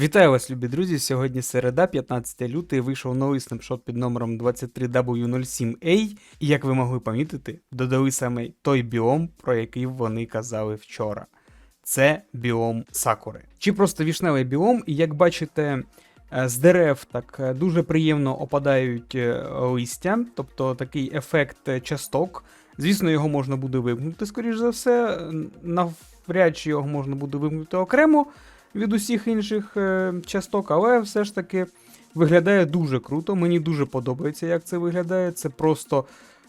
Вітаю вас, любі друзі! Сьогодні середа, 15 лютого, вийшов новий снапшот під номером 23W07A, і як ви могли помітити, додали саме той біом, про який вони казали вчора. Це біом сакури. Чи просто вішневий біом, і як бачите, е, з дерев так е, дуже приємно опадають е, листя, тобто такий ефект часток. Звісно, його можна буде вимкнути, скоріш за все. Навряд чи його можна буде вимкнути окремо від усіх інших е, часток, але все ж таки виглядає дуже круто. Мені дуже подобається, як це виглядає. Це просто.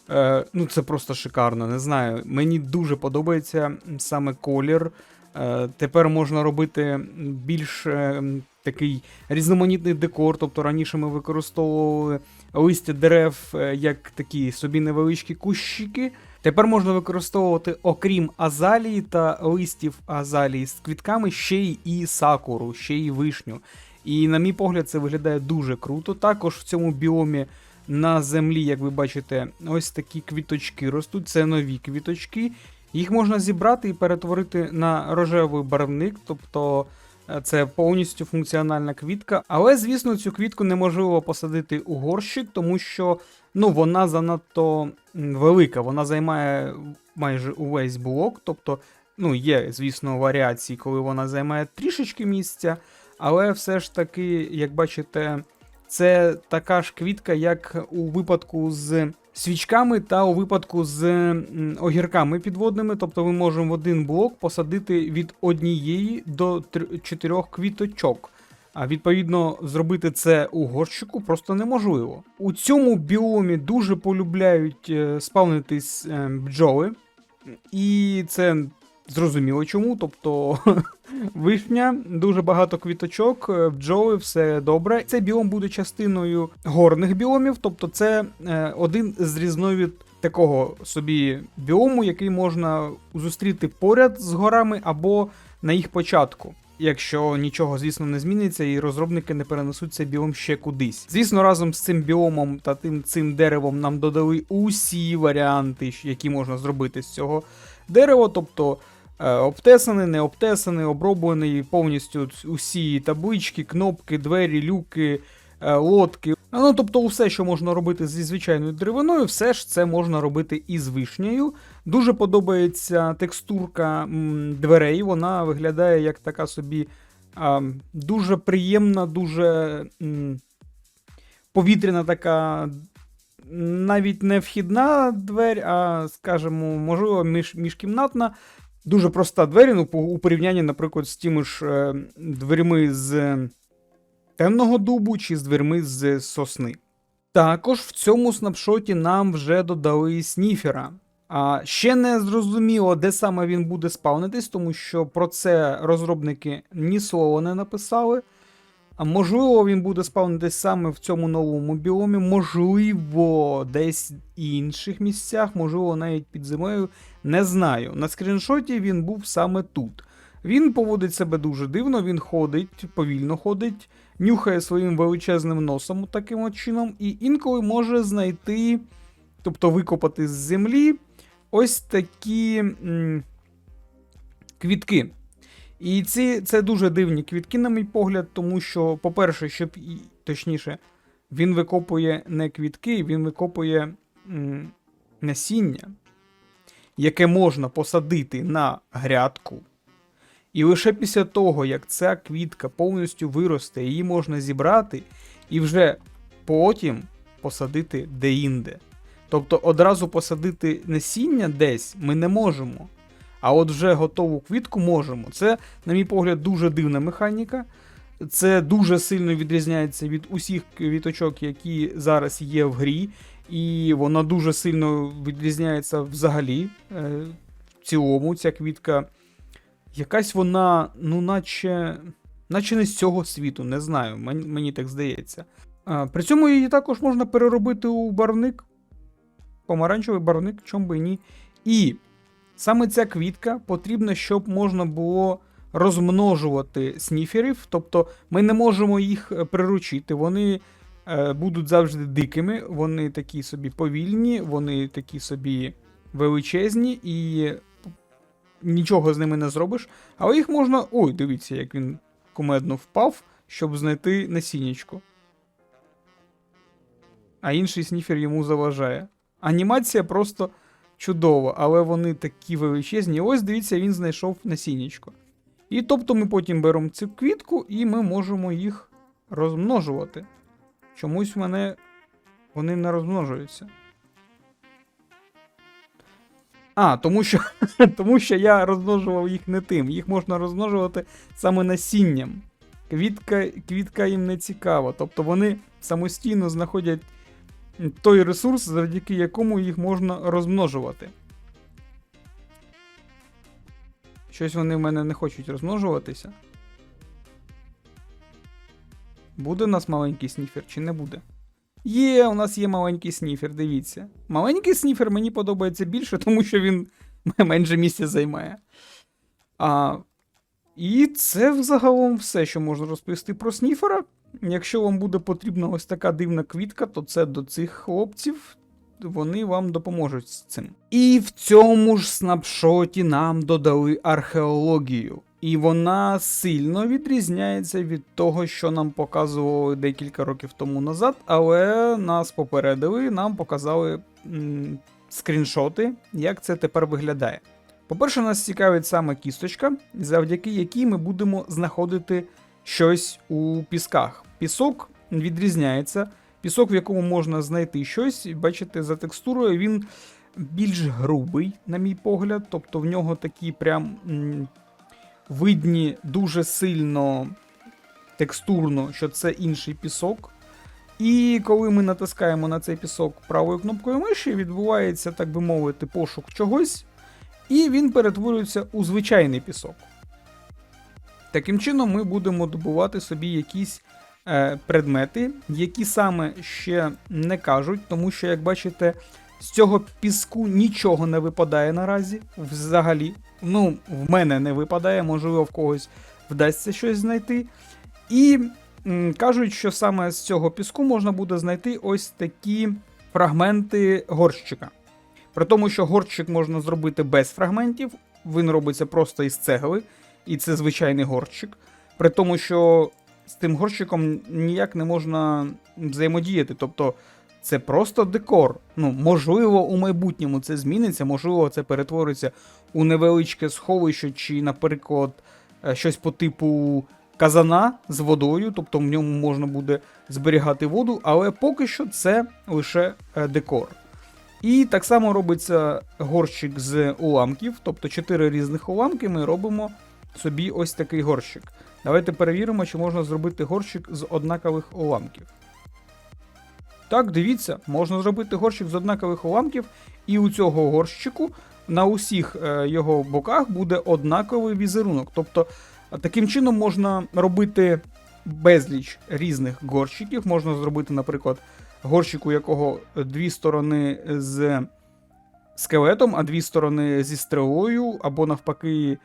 Е, ну, це просто шикарно, не знаю. Мені дуже подобається саме колір. Е, тепер можна робити більш е, такий різноманітний декор. Тобто раніше ми використовували листя дерев е, як такі собі невеличкі кущики. Тепер можна використовувати, окрім азалії та листів азалії з квітками, ще й і сакуру, ще й вишню. І, на мій погляд, це виглядає дуже круто. Також в цьому біомі на землі, як ви бачите, ось такі квіточки ростуть. Це нові квіточки. Їх можна зібрати і перетворити на рожевий барвник, тобто е, це повністю функціональна квітка. Але, звісно, цю квітку неможливо посадити у горщик, тому що ну, вона занадто велика, вона займає майже увесь блок. Тобто, ну, є, звісно, варіації, коли вона займає трішечки місця, але все ж таки, як бачите, це така ж квітка, як у випадку з свічками та у випадку з огірками підводними. Тобто ми можемо в один блок посадити від однієї до чотирьох квіточок. А відповідно, зробити це у горщику просто неможливо. У цьому біомі дуже полюбляють е, спавнитись е, бджоли, і це зрозуміло чому. Тобто вишня, дуже багато квіточок, е, бджоли, все добре. Цей біом буде частиною горних біомів, тобто це е, один з різновид такого собі біому, який можна зустріти поряд з горами або на їх початку. Якщо нічого, звісно, не зміниться, і розробники не перенесуть цей біом ще кудись. Звісно, разом з цим біомом та тим цим деревом нам додали усі варіанти, які можна зробити з цього дерева, тобто е, обтесаний, не обтесаний, оброблений повністю усі таблички, кнопки, двері, люки, е, лодки. Ну, тобто, усе, що можна робити зі звичайною деревиною, все ж це можна робити і з вишнею. Дуже подобається текстурка дверей. Вона виглядає як така собі дуже приємна, дуже повітряна така. Навіть не вхідна двері, а, скажімо, можливо, між, міжкімнатна. Дуже проста двері, ну, у порівнянні, наприклад, з тими ж е, дверима з темного дубу чи з дверми з сосни. Також в цьому снапшоті нам вже додали сніфера. А ще не зрозуміло, де саме він буде спавнитись, тому що про це розробники ні слова не написали. А можливо, він буде спавнитись саме в цьому новому біомі, можливо, десь в інших місцях, можливо, навіть під землею. Не знаю. На скріншоті він був саме тут. Він поводить себе дуже дивно, він ходить, повільно ходить, нюхає своїм величезним носом таким от чином, і інколи може знайти, тобто викопати з землі ось такі м, квітки. І ці, це дуже дивні квітки, на мій погляд, тому що, по-перше, щоб точніше, він викопує не квітки, він викопує м, насіння, яке можна посадити на грядку. І лише після того, як ця квітка повністю виросте, її можна зібрати і вже потім посадити деінде. Тобто одразу посадити насіння десь ми не можемо. А от вже готову квітку можемо. Це, на мій погляд, дуже дивна механіка. Це дуже сильно відрізняється від усіх квіточок, які зараз є в грі. І вона дуже сильно відрізняється взагалі. е, В цілому, ця квітка. Якась вона, ну, наче. Наче не з цього світу, не знаю, мені, мені так здається. А, при цьому її також можна переробити у барвник. Помаранчевий барвник, чом би і ні. І саме ця квітка потрібна, щоб можна було розмножувати сніферів. Тобто ми не можемо їх е, приручити. Вони е, будуть завжди дикими, вони такі собі повільні, вони такі собі величезні і нічого з ними не зробиш. Але їх можна. Ой, дивіться, як він кумедно впав. щоб знайти насіннячко. А інший сніфер йому заважає. Анімація просто чудова, але вони такі величезні. Ось дивіться, він знайшов насіннячко. І тобто ми потім беремо цю квітку і ми можемо їх розмножувати. Чомусь в мене вони не розмножуються. А, тому що, тому що я розмножував їх не тим. Їх можна розмножувати саме насінням. Квітка, квітка їм не цікава. Тобто вони самостійно знаходять той ресурс, завдяки якому їх можна розмножувати. Щось вони в мене не хочуть розмножуватися. Буде у нас маленький сніфер чи не буде? Є, у нас є маленький сніфер, дивіться. Маленький сніфер мені подобається більше, тому що він менше місця займає. А, і це взагалом все, що можна розповісти про сніфера. Якщо вам буде потрібна ось така дивна квітка, то це до цих хлопців. Вони вам допоможуть з цим. І в цьому ж снапшоті нам додали археологію. І вона сильно відрізняється від того, що нам показували декілька років тому назад, але нас попередили, нам показали м, скріншоти, як це тепер виглядає. По-перше, нас цікавить саме кісточка, завдяки якій ми будемо знаходити щось у пісках. Пісок відрізняється. Пісок, в якому можна знайти щось, бачите, за текстурою він більш грубий, на мій погляд. Тобто в нього такі прям видні дуже сильно текстурно, що це інший пісок. І коли ми натискаємо на цей пісок правою кнопкою миші, відбувається, так би мовити, пошук чогось, і він перетворюється у звичайний пісок. Таким чином, ми будемо добувати собі якісь предмети, які саме ще не кажуть, тому що, як бачите, з цього піску нічого не випадає наразі. Взагалі. Ну, в мене не випадає, можливо, в когось вдасться щось знайти. І м, кажуть, що саме з цього піску можна буде знайти ось такі фрагменти горщика. При тому, що горщик можна зробити без фрагментів, він робиться просто із цегли, і це звичайний горщик. При тому, що з тим горщиком ніяк не можна взаємодіяти. Тобто це просто декор. Ну, можливо, у майбутньому це зміниться, можливо, це перетвориться у невеличке сховище, чи, наприклад, е, щось по типу казана з водою, тобто в ньому можна буде зберігати воду, але поки що це лише е, декор. І так само робиться горщик з уламків, тобто 4 різних уламки ми робимо собі ось такий горщик. Давайте перевіримо, чи можна зробити горщик з однакових уламків. Так, дивіться, можна зробити горщик з однакових уламків, і у цього горщику на усіх е, його боках буде однаковий візерунок. Тобто, таким чином можна робити безліч різних горщиків. Можна зробити, наприклад, горщик, у якого дві сторони з скелетом, а дві сторони зі стрелою, або навпаки,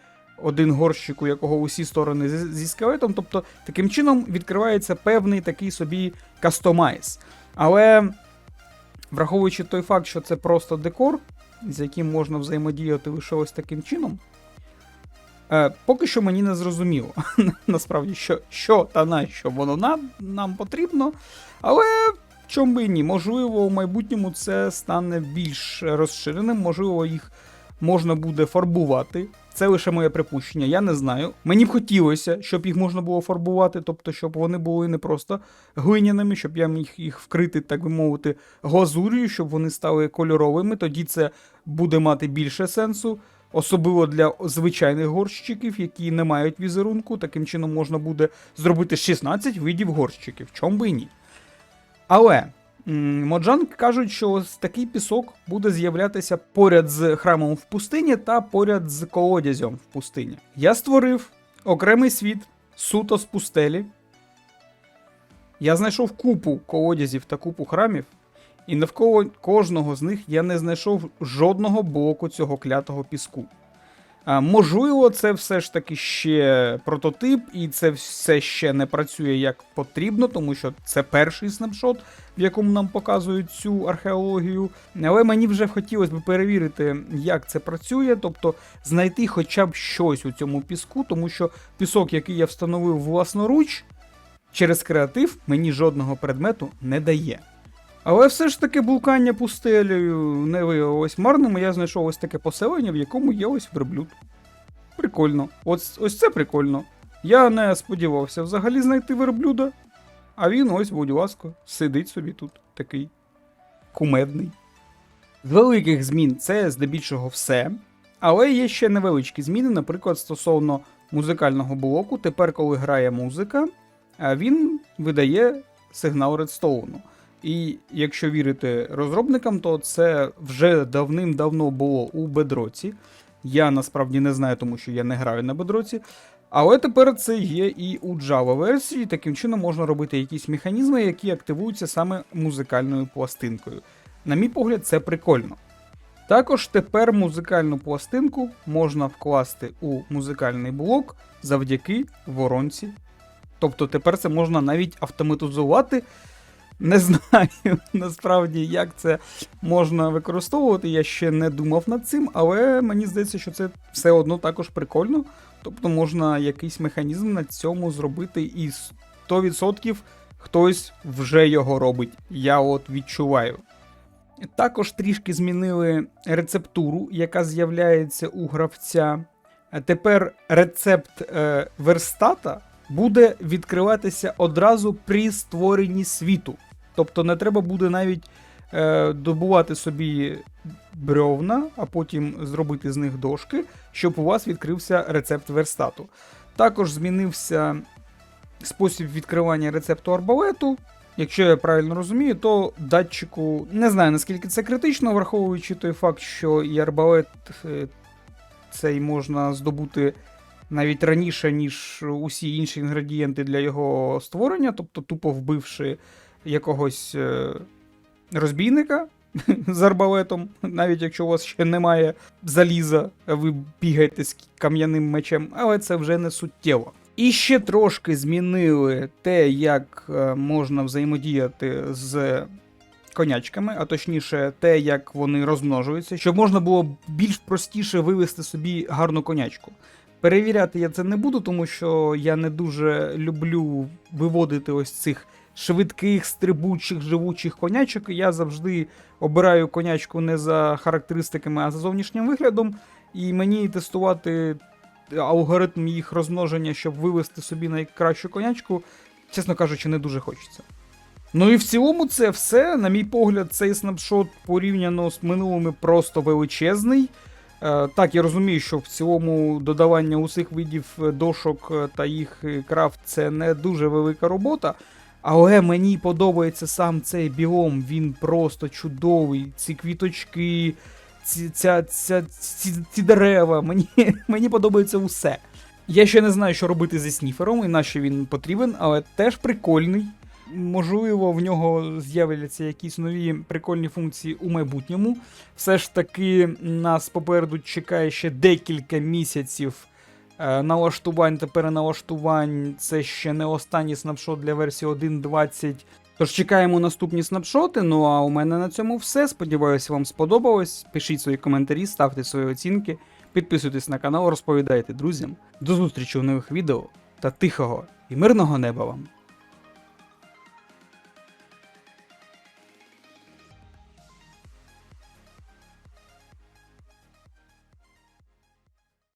один горщик, у якого усі сторони зі, скелетом. Тобто, таким чином відкривається певний такий собі кастомайз. Але враховуючи той факт, що це просто декор, з яким можна взаємодіяти лише ось таким чином. Е, Поки що мені не зрозуміло, насправді, що що та на що воно нам, нам потрібно. Але чому би ні, можливо, в майбутньому це стане більш розширеним, можливо, їх можна буде фарбувати. Це лише моє припущення, я не знаю. Мені б хотілося, щоб їх можна було фарбувати, тобто, щоб вони були не просто глиняними, щоб я міг їх вкрити, так би мовити, глазур'ю, щоб вони стали кольоровими. Тоді це буде мати більше сенсу. Особливо для звичайних горщиків, які не мають візерунку. Таким чином можна буде зробити 16 видів горщиків, чом би і ні. Але Моджан кажуть, що ось такий пісок буде з'являтися поряд з храмом в пустині та поряд з колодязем в пустині. Я створив окремий світ суто з пустелі. Я знайшов купу колодязів та купу храмів, і навколо кожного з них я не знайшов жодного блоку цього клятого піску. Можливо, це все ж таки ще прототип, і це все ще не працює як потрібно, тому що це перший снапшот, в якому нам показують цю археологію. Але мені вже хотілося б перевірити, як це працює, тобто знайти хоча б щось у цьому піску, тому що пісок, який я встановив власноруч, через креатив мені жодного предмету не дає. Але все ж таки блукання пустелею не виявилось марним, і я знайшов ось таке поселення, в якому є ось верблюд. Прикольно. Ось, ось це прикольно. Я не сподівався взагалі знайти верблюда, а він ось, будь ласка, сидить собі тут такий кумедний. З великих змін це здебільшого все. Але є ще невеличкі зміни, наприклад, стосовно музикального блоку. Тепер, коли грає музика, він видає сигнал редстоуну. І якщо вірити розробникам, то це вже давним-давно було у бедроці. Я насправді не знаю, тому що я не граю на бедроці. Але тепер це є і у Java версії. Таким чином можна робити якісь механізми, які активуються саме музикальною пластинкою. На мій погляд, це прикольно. Також тепер музикальну пластинку можна вкласти у музикальний блок завдяки воронці. Тобто тепер це можна навіть автоматизувати. Не знаю насправді, як це можна використовувати. Я ще не думав над цим, але мені здається, що це все одно також прикольно. Тобто можна якийсь механізм на цьому зробити, і 100% хтось вже його робить. Я от відчуваю. Також трішки змінили рецептуру, яка з'являється у гравця. Тепер рецепт е, верстата буде відкриватися одразу при створенні світу. Тобто не треба буде навіть е, добувати собі брьовна, а потім зробити з них дошки, щоб у вас відкрився рецепт верстату. Також змінився спосіб відкривання рецепту арбалету. Якщо я правильно розумію, то датчику не знаю наскільки це критично, враховуючи той факт, що і арбалет е, цей можна здобути навіть раніше, ніж усі інші інгредієнти для його створення, тобто тупо вбивши якогось е, розбійника з арбалетом, навіть якщо у вас ще немає заліза, ви бігаєте з кам'яним мечем, але це вже не суттєво. І ще трошки змінили те, як е, можна взаємодіяти з конячками, а точніше, те, як вони розмножуються, щоб можна було більш простіше вивести собі гарну конячку. Перевіряти я це не буду, тому що я не дуже люблю виводити ось цих швидких, стрибучих, живучих конячок. Я завжди обираю конячку не за характеристиками, а за зовнішнім виглядом. І мені тестувати алгоритм їх розмноження, щоб вивести собі найкращу конячку, чесно кажучи, не дуже хочеться. Ну і в цілому це все. На мій погляд, цей снапшот порівняно з минулими просто величезний. Е, так, я розумію, що в цілому додавання усіх видів е, дошок е, та їх е, крафт це не дуже велика робота. Але мені подобається сам цей біом, він просто чудовий. Ці квіточки, ці, ця, ця, ці, ці дерева, мені, мені подобається усе. Я ще не знаю, що робити зі сніфером і на він потрібен, але теж прикольний. Можливо, в нього з'являться якісь нові прикольні функції у майбутньому. Все ж таки, нас попереду чекає ще декілька місяців налаштувань та переналаштувань. Це ще не останній снапшот для версії 1.20. Тож чекаємо наступні снапшоти. Ну а у мене на цьому все. Сподіваюся, вам сподобалось. Пишіть свої коментарі, ставте свої оцінки, підписуйтесь на канал, розповідайте друзям. До зустрічі у нових відео та тихого і мирного неба вам!